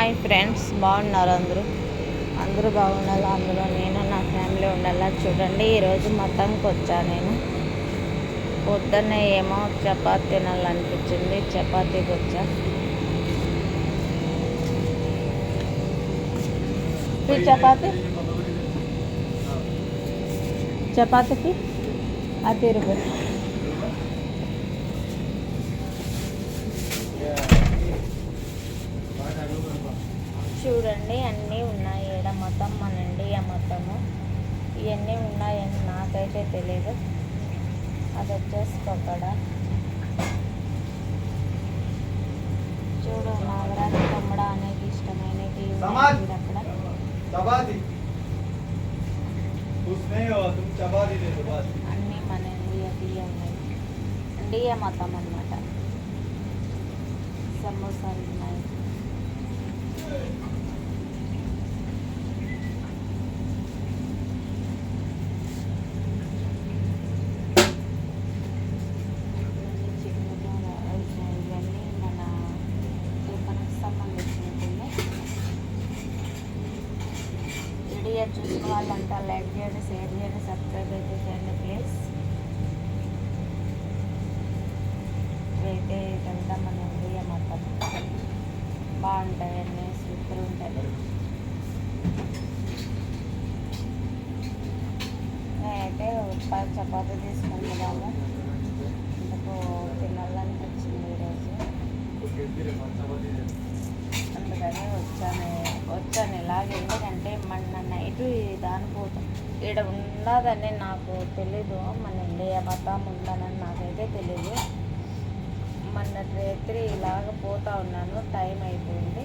Hi friends బాగున్నారు అందరూ? అందరూ బాగుండాలి అందులో నేను నా ఫ్యామిలీ ఉండాలా చూడండి. ఈరోజు మటన్కి వచ్చా నేను. పొద్దున్నే ఏమో చపాతి తినాలనిపించింది. చపాతీకి వచ్చా. చపాతి? చపాతీకి? అది రూపాయలు చూడండి అన్నీ ఉన్నాయి. ఈడ మతం మన ఇండియా మతము? ఇవన్నీ ఉన్నాయని నాకైతే తెలియదు అది వచ్చేసి పక్కడ చూడు నాగరాజు తమ్ముడ అనేది ఇష్టమైన అక్కడ అన్ని మన ఇండియా బియ్యం ఉన్నాయి. ఇండియా మొత్తం అన్నమాట. సమోసాలు ఉన్నాయి. వీడియో చూసిన వాళ్ళంతా లైక్ చేయండి షేర్ చేయండి సబ్స్క్రైబ్ అయితే చేయండి ప్లీజ్. ఇవైతే ఇదంతా మన ఇండియా మొత్తం. బాగుంటాయండి సూపర్ ఉంటుంది నేనైతే పది చపాతీ తీసుకుంటున్నాము అందుకు తినాలనిపించింది ఈరోజు అందుకని వచ్చాను వచ్చాను ఇలాగ ఎందుకంటే మన నైట్ పోతాం. ఇక్కడ ఉన్నదని నాకు తెలీదు. మన ఇండియ మతం ఉందనని నాకైతే తెలీదు. మొన్న రాత్రి ఇలాగ పోతా ఉన్నాను. టైం అయిపోయింది.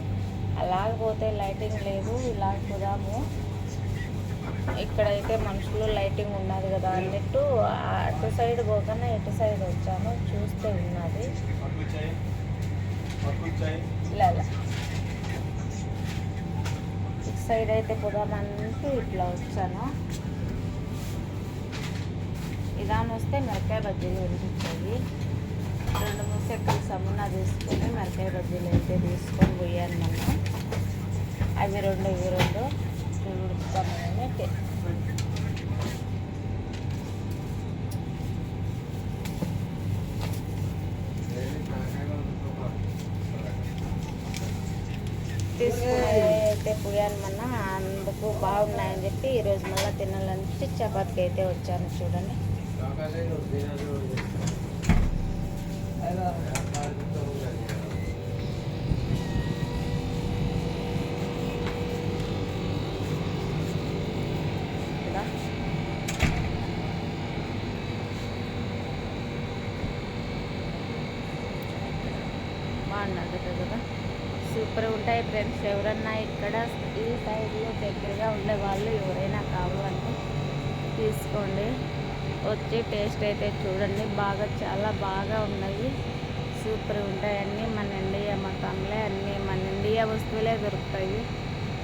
అలాగ పోతే లైటింగ్ లేదు. ఇలా పోదాము. ఇక్కడైతే మనుషులు లైటింగ్ ఉన్నది కదా అన్నట్టు అటు సైడ్ పోకుండా ఎటు సైడ్ వచ్చాను చూస్తే ఉన్నది. ఇలా. సైడ్ అయితే పోదామంటూ ఇట్లా వచ్చాను. ఇదాని వస్తే మిరకాయ బజ్జీలు కనిపించాయి రెండు మూడు సెక్కలు సమునా తీసుకొని మిరకాయ బజ్జీలు అయితే తీసుకొని పోయాను మనం అవి రెండు ఇవి రెండు ఉడుకుతామని తీసుకుని అయితే పోయాను అందుకు బాగున్నాయని చెప్పి ఈరోజు మళ్ళీ తినాలని చపాతీకి అయితే వచ్చాను చూడండి. బాగున్నది కదా? సూపర్ ఉంటాయి ఫ్రెండ్స్. ఎవరన్నా ఇక్కడ ఈ సైడ్లో దగ్గరగా ఉండే వాళ్ళు ఎవరైనా కావాలంటే తీసుకోండి. వచ్చి టేస్ట్ అయితే చూడండి. బాగా చాలా బాగా ఉన్నాయి. సూపర్ ఉంటాయి. అన్నీ మన ఇండియా మొత్తంలో అన్నీ మన ఇండియా వస్తువులే దొరుకుతాయి.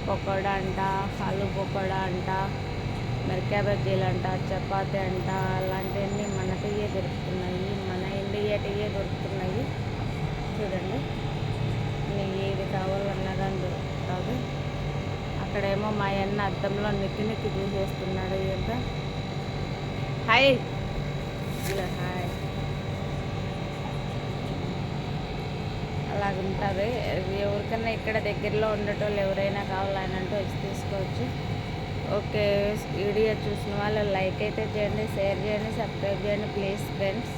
పకోడా అంట ఆలు పకోడా అంట మిరకాయ బజ్జీలు అంట చపాతీ అంట అలాంటివన్నీ మనటివే దొరుకుతున్నాయి. మన ఇండియా టీయే దొరుకుతున్నాయి. కావాలన్నా కానీ అక్కడేమో మా అన్న అద్దంలో నెత్తి నెత్తి చూసేస్తున్నాడు ఎంత హాయ్. ఇలా హాయ్. అలాగుంటుంది. ఎవరికైనా ఇక్కడ దగ్గరలో ఉండేటోళ్ళు ఎవరైనా కావాలని అంటే వచ్చి తీసుకోవచ్చు. ఓకే వీడియో చూసిన వాళ్ళు లైక్ అయితే చేయండి షేర్ చేయండి సబ్స్క్రైబ్ చేయండి ప్లీజ్ ఫ్రెండ్స్.